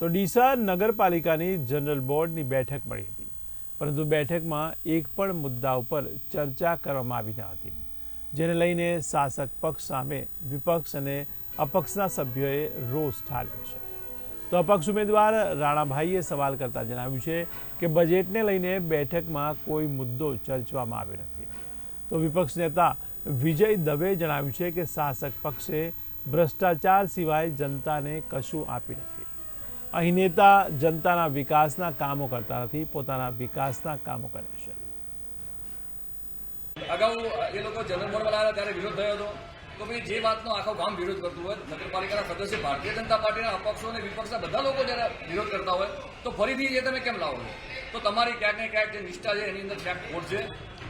તો ડીસા નગરપાલિકાની જનરલ બોર્ડની બેઠક મળી હતી. પરંતુ બેઠકમાં એક પણ મુદ્દા ઉપર ચર્ચા કરવામાં આવી ન હતી, જેને લઈને શાસક પક્ષ સામે વિપક્ષ અને અપક્ષના સભ્યોએ રોષ ઠાલવ્યો છે. તો અપક્ષ ઉમેદવાર રાણાભાઈએ સવાલ કરતા જણાવ્યું છે કે બજેટને લઈને બેઠકમાં કોઈ મુદ્દો ચર્ચવામાં આવ્યો નથી. તો વિપક્ષ નેતા વિજય દવે જણાવ્યું છે કે શાસક પક્ષે ભ્રષ્ટાચાર સિવાય જનતાને કશું આપી નથી. અહીં નેતા જનતાના વિકાસના કામો કરતા નથી, પોતાના વિકાસના કામો કરે છે. અગાઉ એ લોકો જનરલ બોર્ડમાં ત્યારે વિરોધ થયો હતો. તો ભાઈ જે વાતનો આખો ગામ વિરોધ કરતું હોય, નગરપાલિકાના સદસ્ય, ભારતીય જનતા પાર્ટીના અપક્ષો અને વિપક્ષના બધા લોકો જ્યારે વિરોધ કરતા હોય, તો ફરીથી એ તમે કેમ લાવો તો તમારી ક્યાંક ને ક્યાંક જે નિષ્ઠા છે, એની અંદર ક્યાંક ખોટ છે.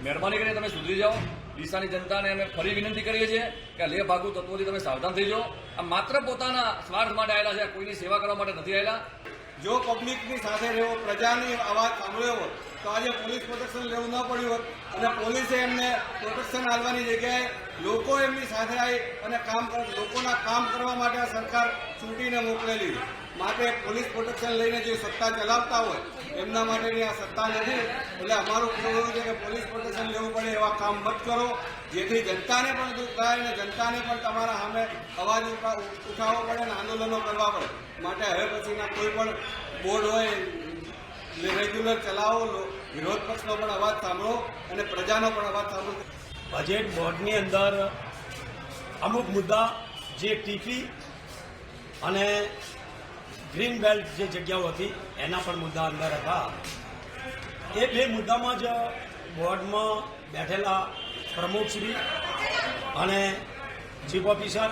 મહેરબાની કરીને તમે સુધરી જાઓ. ડીસાની જનતાને અમે ફરી વિનંતી કરીએ છીએ કે લે ભાગુ તત્વોથી તમે સાવધાન થઈ જાઓ. આ માત્ર પોતાના સ્વાર્થ માટે આવેલા છે કોઈની સેવા કરવા માટે નથી આવેલા જો પબ્લિકની સાથે રહેવો, પ્રજાની અવાજ સાંભળ્યો હોત, તો આજે પોલીસ પ્રોટેક્શન લેવું ન પડ્યું હોત. અને પોલીસે એમને પ્રોટેક્શન આપવાની જગ્યાએ લોકો એમની સાથે આવી અને કામ લોકોના કામ કરવા માટે આ સરકાર ચૂંટીને મોકલેલી. માટે પોલીસ પ્રોટેક્શન લઈને જે સત્તા ચલાવતા હોય, એમના માટેની આ સત્તા નથી. એટલે અમારું કહેવું છે કે પોલીસ પ્રોટેક્શન લેવું પડે એવા કામ મત કરો, જેથી જનતાને પણ દુઃખ થાય અને જનતાને પણ તમારા સામે અવાજ ઉઠા- ઉઠાવવો પડે અને આંદોલનો કરવા પડે. માટે હવે પછીના કોઈ પણ બોર્ડ હોય, રેગ્યુલર ચલાવો વિરોધ પક્ષનો પણ અવાજ સાંભળો અને પ્રજાનો પણ અવાજ સાંભળો. બજેટ બોર્ડની અંદર અમુક મુદ્દા જે ટીપી અને ગ્રીન બેલ્ટ જે જગ્યાઓ હતી, એના પણ મુદ્દા અંદર હતા. એ બે મુદ્દામાં જ બોર્ડમાં બેઠેલા પ્રમુખશ્રી અને ચીફ ઓફિસર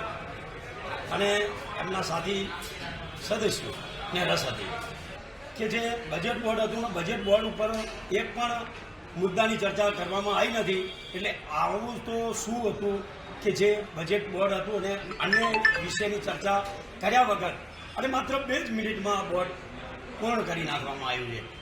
અને એમના સાથી સદસ્યોને રસ હતી. કે જે બજેટ બોર્ડ હતું બજેટ બોર્ડ ઉપર એક પણ મુદ્દાની ચર્ચા કરવામાં આવી નથી. એટલે આવું તો શું હતું કે જે બજેટ બોર્ડ હતું અને અન્ય વિષયની ચર્ચા કર્યા વગર. અને માત્ર બે જ મિનિટમાં બોર્ડ પૂર્ણ કરી નાખવામાં આવ્યું છે.